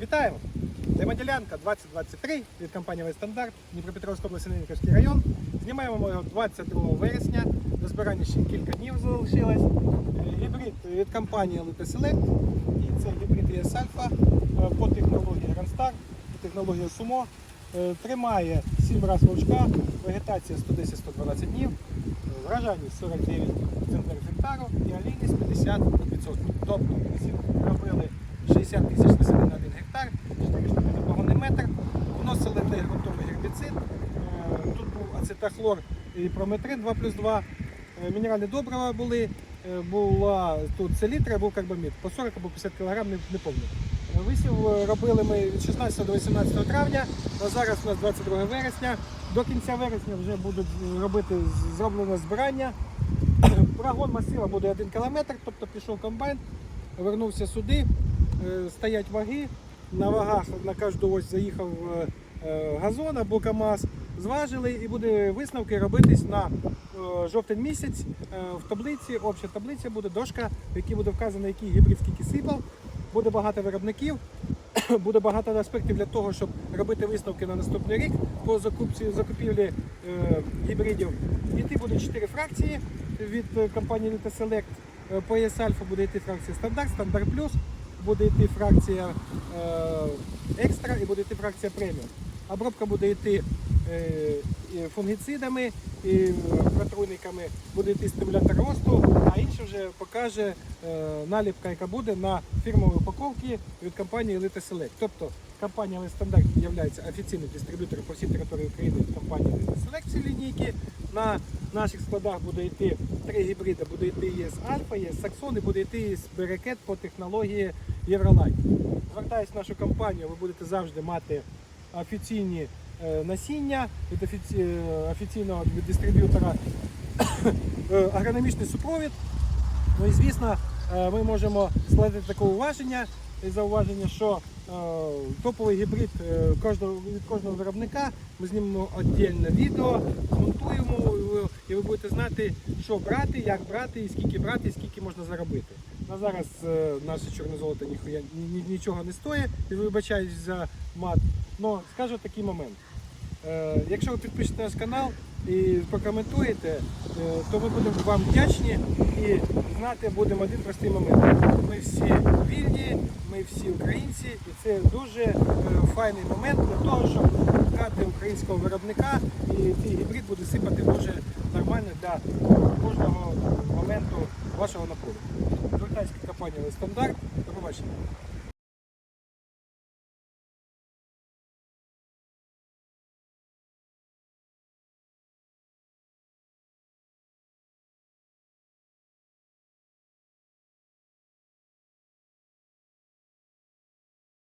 Вітаємо! Демоділянка 2023 від компанії «Вестандарт», Дніпропетровська область, Синельниківський район. Знімаємо ми його 22 вересня. До збирання ще кілька днів залишилось. Гібрид від компанії Elite Select. І це гібрид ES Alpha е, по технології по технології Sumo. Е, Тримає 7 разів вовчка, вегетація 110-112 днів, вражальність 49 центнерів гектару і олійність 50%. Тобто робили 60 тисяч на 1 гектар, 4 штуки на погонний метр, вносили в неї ґрунтовий гербіцид, Е, тут був ацетахлор і прометрин 2 плюс 2, Е, мінеральні добрива були, Е, була тут селітра, був карбамід, по 40 або 50 кг, не, не пам'ятаю. Е, Висів робили ми від 16 до 18 травня, а зараз у нас 22 вересня. До кінця вересня вже будуть робити зроблене збирання. Прогон масива буде 1 км, тобто пішов комбайн, вернувся сюди, стоять ваги. На вагах на кожну ось заїхав газон або КАМАЗ, зважили і буде висновки робитись на е, жовтень місяць. Е, В таблиці, обща таблиця буде дошка, в якій буде вказано, який гібрид скільки сипав. Буде багато виробників, буде багато аспектів для того, щоб робити висновки на наступний рік по закупці закупівлі е, гібридів. Іти буде 4 фракції від е, компанії Elite Select. Е, По Alpha буде йти фракція стандарт, стандарт плюс, буде йти фракція е, екстра і буде йти фракція преміум. Обробка буде йти е, фунгіцидами і протруйниками, буде йти стимулятор росту, а інше вже покаже е, наліпка, яка буде на фірмовій упаковці від компанії Elite Select. Тобто компанія Elite Standard є офіційним дистриб'ютором по всій території України від компанії Elite Select всі лінійки. На наших складах буде йти три гібриди, буде йти ЄС Альфа, ЄС Саксон і буде йти Берекет по технології Євролайт. Звертаюсь в нашу компанію, ви будете завжди мати офіційні е, насіння від е, офіційного від дистриб'ютора, е, агрономічний супровід. Ну і звісно, ми можемо складати таке уваження і зауваження, що топовий гібрид від кожного виробника ми знімемо віддільне відео, змонтуємо і ви будете знати, що брати, як брати, і скільки брати, і скільки можна заробити. На зараз наше чорне золото нічого не стоїть, і вибачаюсь за мат. Но скажу такий момент. Е, Якщо ви підпишете наш канал і прокоментуєте, е, то ми будемо вам вдячні і знати будемо один простий момент. Ми всі вільні, ми всі українці, і це дуже е, файний момент для того, щоб брати українського виробника, і цей гібрид буде сипати дуже нормально для кожного моменту вашого напору. Звертайська компанія стандарт. До побачення.